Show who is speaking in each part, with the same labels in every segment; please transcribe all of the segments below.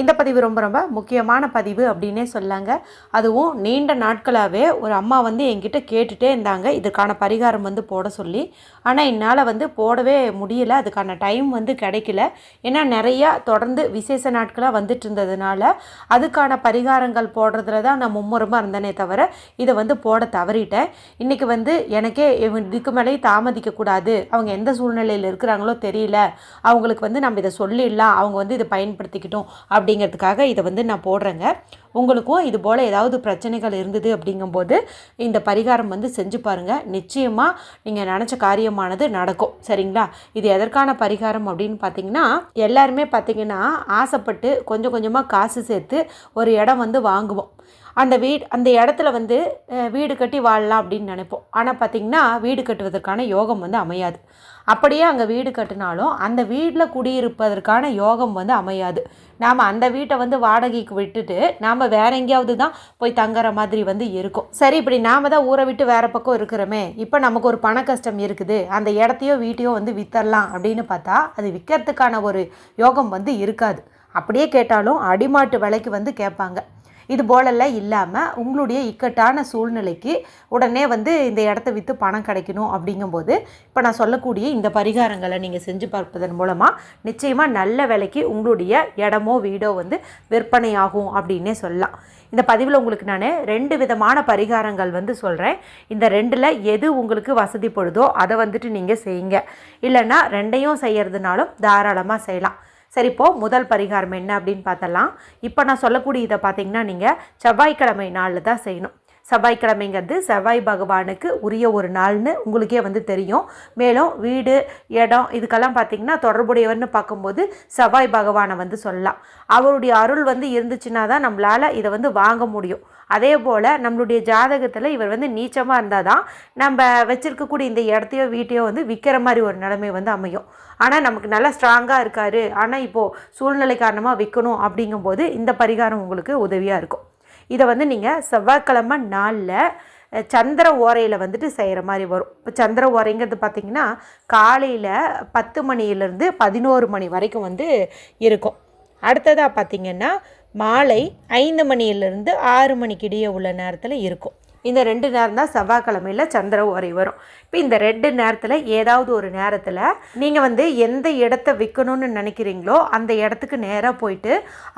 Speaker 1: இந்த பதிவு ரொம்ப ரொம்ப முக்கியமான பதிவு அப்படின்னே சொல்லாங்க. அதுவும் நீண்ட நாட்களாகவே ஒரு அம்மா வந்து என்கிட்ட கேட்டுகிட்டே இருந்தாங்க. இதுக்கான பரிகாரம் வந்து போட சொல்லி. ஆனால் என்னால் வந்து போடவே முடியல. அதுக்கான டைம் வந்து கிடைக்கல. ஏன்னா நிறையா தொடர்ந்து விசேஷ நாட்களாக வந்துட்டு இருந்ததுனால அதுக்கான பரிகாரங்கள் போடுறதுல தான் நான் மும்முரமாக இருந்தேனே தவிர இதை வந்து போட தவறிட்டேன். இன்றைக்கி வந்து எனக்கே இதுக்கு மேலேயே தாமதிக்கக்கூடாது அவங்க எந்த சூழ்நிலையில் இருக்கிறாங்களோ தெரியல. அவங்களுக்கு வந்து நம்ம இதை சொல்லிடலாம். அவங்க வந்து இதை பயன்படுத்திக்கிட்டோம் அப்படிங்கிறதுக்காக இதை வந்து நான் போடுறேங்க. உங்களுக்கும் இது போல் ஏதாவது பிரச்சனைகள் இருந்தது அப்படிங்கும்போது இந்த பரிகாரம் வந்து செஞ்சு பாருங்கள் நிச்சயமாக நீங்கள் நினச்ச காரியமானது நடக்கும். சரிங்களா? இது எதற்கான பரிகாரம் அப்படின்னு பார்த்தீங்கன்னா எல்லாருமே பார்த்தீங்கன்னா ஆசைப்பட்டு கொஞ்சம் கொஞ்சமாக காசு சேர்த்து ஒரு இடம் வந்து வாங்குவோம். அந்த வீடு அந்த இடத்துல வந்து வீடு கட்டி வாழலாம் அப்படின்னு நினைப்போம். ஆனால் பார்த்திங்கன்னா வீடு கட்டுவதற்கான யோகம் வந்து அமையாது. அப்படியே அங்கே வீடு கட்டினாலும் அந்த வீட்டில் குடியிருப்பதற்கான யோகம் வந்து அமையாது. நாம் அந்த வீட்டை வந்து வாடகைக்கு விட்டுட்டு நாம் வேற எங்கேயாவது தான் போய் தங்குற மாதிரி வந்து இருக்கும். சரி இப்படி நாம் தான் ஊரை விட்டு வேற பக்கம் இருக்கிறோமே இப்போ நமக்கு ஒரு பண கஷ்டம் இருக்குது அந்த இடத்தையோ வீட்டையோ வந்து வித்தரலாம் அப்படின்னு பார்த்தா அது விற்கிறதுக்கான ஒரு யோகம் வந்து இருக்காது. அப்படியே கேட்டாலும் அடிமாட்டு விலைக்கு வந்து கேட்பாங்க. இது போலெல்லாம் இல்லாமல் உங்களுடைய இக்கட்டான சூழ்நிலைக்கு உடனே வந்து இந்த இடத்த விற்று பணம் கிடைக்கணும் அப்படிங்கும்போது இப்போ நான் சொல்லக்கூடிய இந்த பரிகாரங்களை நீங்கள் செஞ்சு பார்ப்பதன் மூலமாக நிச்சயமாக நல்ல விலைக்கு உங்களுடைய இடமோ வீடோ வந்து விற்பனையாகும் அப்படின்னே சொல்லலாம். இந்த பதிவில் உங்களுக்கு நான் ரெண்டு விதமான பரிகாரங்கள் வந்து சொல்கிறேன் இந்த ரெண்டில் எது உங்களுக்கு வசதி படுதோ அதை வந்துட்டு நீங்கள் செய்யுங்க. இல்லைன்னா ரெண்டையும் செய்கிறதுனாலும் தாராளமாக செய்யலாம். சரி இப்போ முதல் பரிகாரம் என்ன அப்படின்னு பார்த்தலாம். இப்போ நான் சொல்லக்கூடிய இதை பார்த்தீங்கன்னா நீங்கள் செவ்வாய்க்கிழமை நாளில் தான் செய்யணும். செவ்வாய்க்கிழமைங்கிறது செவ்வாய் பகவானுக்கு உரிய ஒரு நாள்னு உங்களுக்கே வந்து தெரியும். மேலும் வீடு இடம் இதுக்கெல்லாம் பார்த்தீங்கன்னா தொடர்புடையவர்னு பார்க்கும்போது செவ்வாய் பகவானை வந்து சொல்லலாம். அவருடைய அருள் வந்து இருந்துச்சுன்னா தான் நம்மளால் இதை வந்து வாங்க முடியும். அதே போல் நம்மளுடைய ஜாதகத்தில் இவர் வந்து நீச்சமாக இருந்தால் தான் நம்ம வச்சுருக்கக்கூடிய இந்த இடத்தையோ வீட்டையோ வந்து விற்கிற மாதிரி ஒரு நிலைமை வந்து அமையும். ஆனால் நமக்கு நல்லா ஸ்ட்ராங்காக இருக்கார். ஆனால் இப்போது சூழ்நிலை காரணமாக விற்கணும் அப்படிங்கும்போது இந்த பரிகாரம் உங்களுக்கு உதவியாக இருக்கும். இதை வந்து நீங்கள் செவ்வாய்க்கிழமை நாளில் சந்திர ஓரையில் வந்துட்டு செய்கிற மாதிரி வரும். இப்போ சந்திர ஓரைங்கிறது பார்த்திங்கன்னா காலையில் பத்து மணியிலேருந்து பதினோரு மணி வரைக்கும் வந்து இருக்கும். அடுத்ததாக பார்த்திங்கன்னா மாலை ஐந்து மணியிலிருந்து ஆறு மணிக்கு இடையே உள்ள நேரத்தில் இருக்கும். இந்த ரெண்டு நேரம் தான் செவ்வாய்க்கிழமையில் சந்திர ஓரை வரும். இப்போ இந்த ரெண்டு நேரத்தில் ஏதாவது ஒரு நேரத்தில் நீங்கள் வந்து எந்த இடத்த விற்கணும்னு நினைக்கிறீங்களோ அந்த இடத்துக்கு நேராக போயிட்டு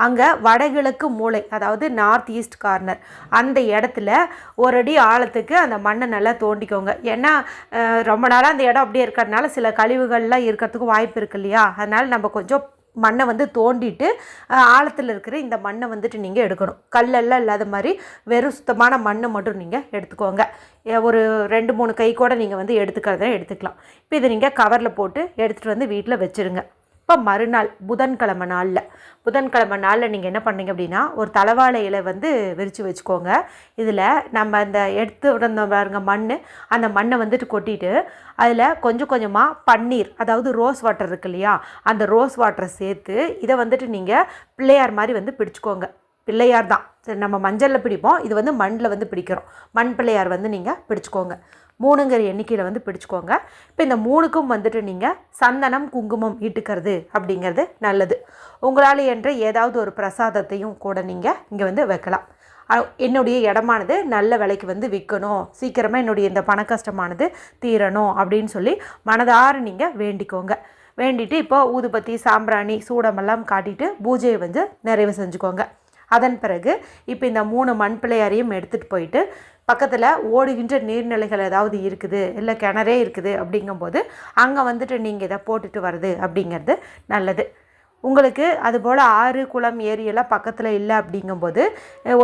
Speaker 1: அங்கே வடகிழக்கு மூலை அதாவது நார்த் ஈஸ்ட் கார்னர் அந்த இடத்துல ஒரு அடி ஆழத்துக்கு அந்த மண்ணை நல்லா தோண்டிக்கோங்க. ஏன்னா ரொம்ப நாளாக அந்த இடம் அப்படியே இருக்கிறதுனால சில கழிவுகள்லாம் இருக்கிறதுக்கு வாய்ப்பு இருக்கு இல்லையா? அதனால் நம்ம கொஞ்சம் மண்ணை வந்து தோண்டிட்டு ஆழத்தில் இருக்கிற இந்த மண்ணை வந்துட்டு நீங்கள் எடுக்கணும். கல்லெல்லாம் இல்லாத மாதிரி வெறும் சுத்தமான மண்ணை மட்டும் நீங்கள் எடுத்துக்கோங்க. ஒரு ரெண்டு மூணு கை கூட நீங்கள் வந்து எடுத்துக்கிறத எடுத்துக்கலாம். இப்போ இதை நீங்கள் கவரில் போட்டு எடுத்துகிட்டு வந்து வீட்டில் வச்சுருங்க. அப்போ மறுநாள் புதன்கிழமை நாளில். புதன்கிழமை நாளில் நீங்கள் என்ன பண்ணீங்க அப்படின்னா ஒரு தலவாழை இலை வந்து விரித்து வச்சுக்கோங்க. இதில் நம்ம அந்த எடுத்து விடணும் பாருங்க மண் அந்த மண்ணை வந்துட்டு கொட்டிட்டு அதில் கொஞ்சம் கொஞ்சமாக பன்னீர் அதாவது ரோஸ் வாட்டர் இருக்கு இல்லையா? அந்த ரோஸ் வாட்டரை சேர்த்து இதை வந்துட்டு நீங்கள் பிள்ளையார் மாதிரி வந்து பிடிச்சிக்கோங்க. பிள்ளையார் தான். சரி நம்ம மஞ்சளில் பிடிப்போம். இது வந்து மண்ணில் வந்து பிடிக்கிறோம். மண் பிள்ளையார் வந்து நீங்கள் பிடிச்சிக்கோங்க. மூணுங்கிற எண்ணிக்கையில் வந்து பிடிச்சிக்கோங்க. இப்போ இந்த மூணுக்கும் வந்துட்டு நீங்கள் சந்தனம் குங்குமம் இட்டுக்கிறது அப்படிங்கிறது நல்லது. உங்களால் என்ற ஏதாவது ஒரு பிரசாதத்தையும் கூட நீங்கள் இங்கே வந்து வைக்கலாம். என்னுடைய இடமானது நல்ல விலைக்கு வந்து விற்கணும் சீக்கிரமாக என்னுடைய இந்த பண கஷ்டமானது தீரணும் அப்படின்னு சொல்லி மனதார நீங்கள் வேண்டிக்கோங்க. வேண்டிட்டு இப்போ ஊதுபத்தி சாம்பிராணி சூடமெல்லாம் காட்டிட்டு பூஜையை வந்து நிறைவு செஞ்சுக்கோங்க. அதன் பிறகு இப்போ இந்த மூணு மண் பிள்ளையாரையும் எடுத்துகிட்டு போயிட்டு பக்கத்தில் ஓடுகின்ற நீர்நிலைகள் ஏதாவது இருக்குது இல்லை கிணறே இருக்குது அப்படிங்கும்போது அங்கே வந்துட்டு நீங்கள் இதை போட்டுட்டு வர்றது அப்படிங்கிறது நல்லது. உங்களுக்கு அதுபோல் ஆறு குளம் ஏரியெல்லாம் பக்கத்தில் இல்லை அப்படிங்கும்போது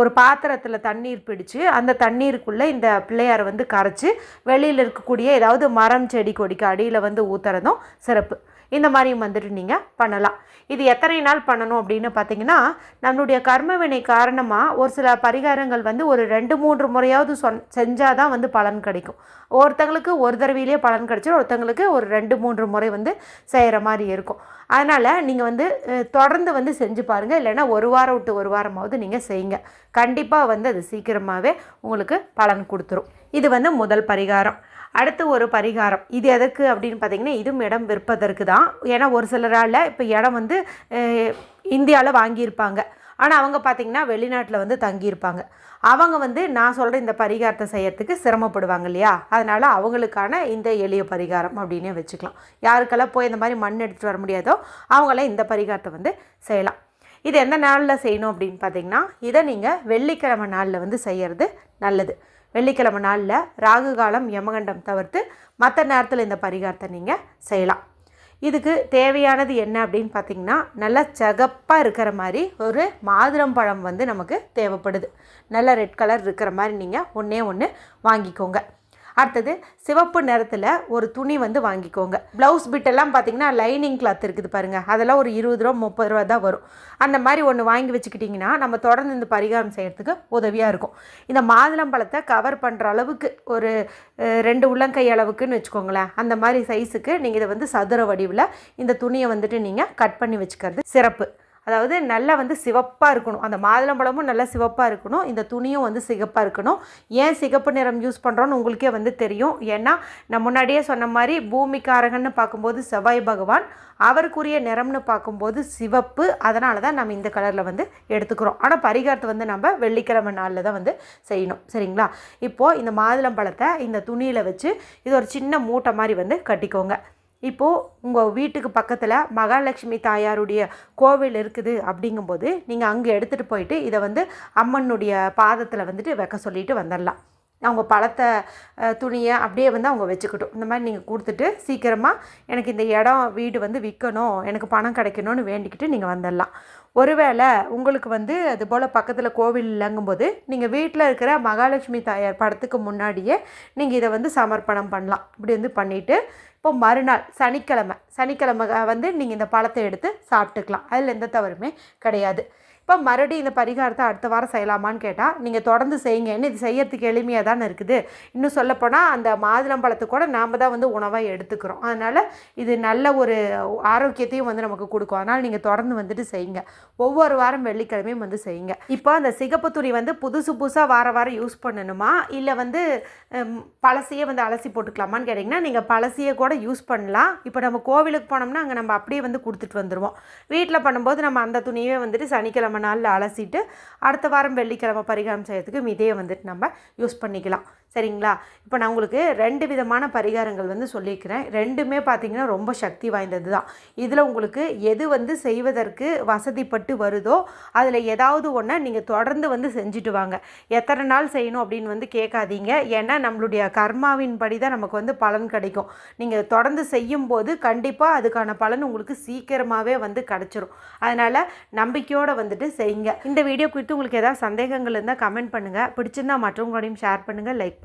Speaker 1: ஒரு பாத்திரத்தில் தண்ணீர் பிடிச்சு அந்த தண்ணீருக்குள்ளே இந்த பிள்ளையாரை வந்து கரைச்சி வெளியில் இருக்கக்கூடிய ஏதாவது மரம் செடி கொடிக்கு அடியில் வந்து ஊற்றுறதும் சிறப்பு. இந்த மாதிரியும் வந்துட்டு நீங்கள் பண்ணலாம். இது எத்தனை நாள் பண்ணணும் அப்படின்னு பார்த்தீங்கன்னா நம்மளுடைய கர்ம வினை காரணமாக ஒரு சில பரிகாரங்கள் வந்து ஒரு ரெண்டு மூன்று முறையாவது சொன் செஞ்சால் தான் வந்து பலன் கிடைக்கும். ஒருத்தங்களுக்கு ஒரு தடவையிலேயே பலன் கிடைச்சிடும் ஒருத்தங்களுக்கு ஒரு ரெண்டு மூன்று முறை வந்து செய்கிற மாதிரி இருக்கும். அதனால் நீங்கள் வந்து தொடர்ந்து வந்து செஞ்சு பாருங்கள் இல்லைன்னா ஒரு வாரம் விட்டு ஒரு வாரமாவது நீங்கள் செய்யுங்க. கண்டிப்பாக வந்து அது சீக்கிரமாகவே உங்களுக்கு பலன் கொடுத்துரும். இது வந்து முதல் பரிகாரம். அடுத்து ஒரு பரிகாரம். இது எதற்கு அப்படின்னு பார்த்தீங்கன்னா இதுவும் இடம் விற்பதற்கு தான். ஏன்னா ஒரு சிலரால் இப்போ இடம் வந்து இந்தியாவில் வாங்கியிருப்பாங்க. ஆனால் அவங்க பார்த்திங்கன்னா வெளிநாட்டில் வந்து தங்கியிருப்பாங்க. அவங்க வந்து நான் சொல்கிற இந்த பரிகாரத்தை செய்யறதுக்கு சிரமப்படுவாங்க இல்லையா? அதனால் அவங்களுக்கான இந்த எளிய பரிகாரம் அப்படின்னே வச்சுக்கலாம். யாருக்கெல்லாம் போய் இந்த மாதிரி மண் எடுத்துகிட்டு வர முடியாதோ அவங்களாம் இந்த பரிகாரத்தை வந்து செய்யலாம். இது எந்த நாளில் செய்யணும் அப்படின்னு பார்த்தீங்கன்னா இதை நீங்கள் வெள்ளிக்கிழமை நாளில் வந்து செய்கிறது நல்லது. வெள்ளிக்கிழமை நாளில் ராகு காலம் யமகண்டம் தவிர்த்து மற்ற நேரத்தில் இந்த பரிகாரத்தை நீங்கள் செய்யலாம். இதுக்கு தேவையானது என்ன அப்படின்னு பார்த்தீங்கன்னா நல்லா சகப்பாக இருக்கிற மாதிரி ஒரு மாதுளம்பழம் வந்து நமக்கு தேவைப்படுது. நல்ல ரெட் கலர் இருக்கிற மாதிரி நீங்கள் ஒன்றே ஒன்று வாங்கிக்கோங்க. அடுத்தது சிவப்பு நிறத்தில் ஒரு துணி வந்து வாங்கிக்கோங்க. ப்ளவுஸ் பிட்டெல்லாம் பார்த்தீங்கன்னா லைனிங் கிளாத் இருக்குது பாருங்கள் அதெல்லாம் ஒரு இருபது ரூபா முப்பது ரூபா தான் வரும். அந்த மாதிரி ஒன்று வாங்கி வச்சுக்கிட்டிங்கன்னா நம்ம தொடர்ந்து இந்த பரிகாரம் செய்கிறதுக்கு உதவியாக இருக்கும். இந்த மாதுளம்பழத்தை கவர் பண்ணுற அளவுக்கு ஒரு ரெண்டு உள்ளங்கை அளவுக்குன்னு வச்சுக்கோங்களேன். அந்த மாதிரி சைஸுக்கு நீங்கள் இதை வந்து சதுர வடிவில் இந்த துணியை வந்துட்டு நீங்கள் கட் பண்ணி வச்சுக்கிறது சிறப்பு. அதாவது நல்லா வந்து சிவப்பாக இருக்கணும். அந்த மாதுளம்பழமும் நல்லா சிவப்பாக இருக்கணும். இந்த துணியும் வந்து சிகப்பாக இருக்கணும். ஏன் சிகப்பு நிறம் யூஸ் பண்ணுறோன்னு உங்களுக்கே வந்து தெரியும். ஏன்னா நான் முன்னாடியே சொன்ன மாதிரி பூமிக்காரகன்னு பார்க்கும்போது செவ்வாய் பகவான் அவருக்குரிய நிறம்னு பார்க்கும்போது சிவப்பு. அதனால தான் நம்ம இந்த கலரில் வந்து எடுத்துக்கிறோம். ஆனால் பரிகாரத்தை வந்து நம்ம வெள்ளிக்கிழமை நாளில் தான் வந்து செய்யணும். சரிங்களா? இப்போது இந்த மாதுளம்பழத்தை இந்த துணியில் வச்சு இது ஒரு சின்ன மூட்டை மாதிரி வந்து கட்டிக்கோங்க. இப்போது உங்கள் வீட்டுக்கு பக்கத்தில் மகாலட்சுமி தாயாருடைய கோவில் இருக்குது அப்படிங்கும்போது நீங்கள் அங்கே எடுத்துகிட்டு போயிட்டு இதை வந்து அம்மனுடைய பாதத்தில் வந்துட்டு வைக்க சொல்லிட்டு வந்துடலாம். அவங்க பழத்தை துணியை அப்படியே வந்து அவங்க வச்சுக்கட்டும். இந்த மாதிரி நீங்கள் கொடுத்துட்டு சீக்கிரமாக எனக்கு இந்த இடம் வீடு வந்து விற்கணும் எனக்கு பணம் கிடைக்கணும்னு வேண்டிக்கிட்டு நீங்கள் வந்துடலாம். ஒருவேளை உங்களுக்கு வந்து அதுபோல் பக்கத்தில் கோவில் இல்லைங்கும்போது நீங்கள் வீட்டில் இருக்கிற மகாலட்சுமி தாயார் படத்துக்கு முன்னாடியே நீங்கள் இதை வந்து சமர்ப்பணம் பண்ணலாம். இப்படி வந்து பண்ணிவிட்டு இப்போ மறுநாள் சனிக்கிழமை சனிக்கிழமை வந்து நீங்கள் இந்த பழத்தை எடுத்து சாப்பிட்டுக்கலாம். அதில் எந்த தவறுமே கிடையாது. இப்போ மறுபடியும் இந்த பரிகாரத்தை அடுத்த வாரம் செய்யலாமான்னு கேட்டால் நீங்கள் தொடர்ந்து செய்யுங்க என்ன இது செய்யறதுக்கு எளிமையாக தானே இருக்குது. இன்னும் சொல்லப்போனால் அந்த மாதுளம்பழத்தை கூட நாம் தான் வந்து உணவாக எடுத்துக்கிறோம். அதனால் இது நல்ல ஒரு ஆரோக்கியத்தையும் வந்து நமக்கு கொடுக்கும். அதனால் நீங்கள் தொடர்ந்து வந்துட்டு செய்யுங்க. ஒவ்வொரு வாரம் வெள்ளிக்கிழமையும் வந்து செய்யுங்க. இப்போ அந்த சிகப்பு துணி வந்து புதுசு புதுசாக வார வாரம் யூஸ் பண்ணணுமா? இல்லை வந்து பழசையே வந்து அலசி போட்டுக்கலாமான்னு கேட்டிங்கன்னா நீங்கள் பழசையே கூட யூஸ் பண்ணலாம். இப்போ நம்ம கோவிலுக்கு போனோம்னா அங்கே நம்ம அப்படியே வந்து கொடுத்துட்டு வந்துடுவோம் வீட்டில் பண்ணும்போது நம்ம அந்த துணியே வந்துட்டு சனிக்கிழமை நாளில் அலசிட்டு அடுத்த வாரம் வெள்ளிக்கிழமை பரிகாரம் செய்யறதுக்கு இதே வந்துட்டு நம்ம யூஸ் பண்ணிக்கலாம். சரிங்களா? இப்போ நான் உங்களுக்கு ரெண்டு விதமான பரிகாரங்கள் வந்து சொல்லியிருக்கிறேன் ரெண்டுமே பார்த்தீங்கன்னா ரொம்ப சக்தி வாய்ந்தது தான் இதில் உங்களுக்கு எது வந்து செய்வதற்கு வசதிப்பட்டு வருதோ அதில் ஏதாவது ஒன்றை நீங்கள் தொடர்ந்து வந்து செஞ்சுட்டு வாங்க. எத்தனை நாள் செய்யணும் அப்படின்னு வந்து கேட்காதீங்க. ஏன்னா நம்மளுடைய கர்மாவின் படி தான் நமக்கு வந்து பலன் கிடைக்கும். நீங்கள் தொடர்ந்து செய்யும்போது கண்டிப்பாக அதுக்கான பலன் உங்களுக்கு சீக்கிரமாகவே வந்து கிடச்சிரும். அதனால் நம்பிக்கையோடு வந்துட்டு செய்யுங்க. இந்த வீடியோ குறித்து உங்களுக்கு ஏதாவது சந்தேகங்கள் இருந்தால் கமெண்ட் பண்ணுங்கள் பிடிச்சிருந்தா மற்றவங்களோடையும் ஷேர் பண்ணுங்கள் லைக்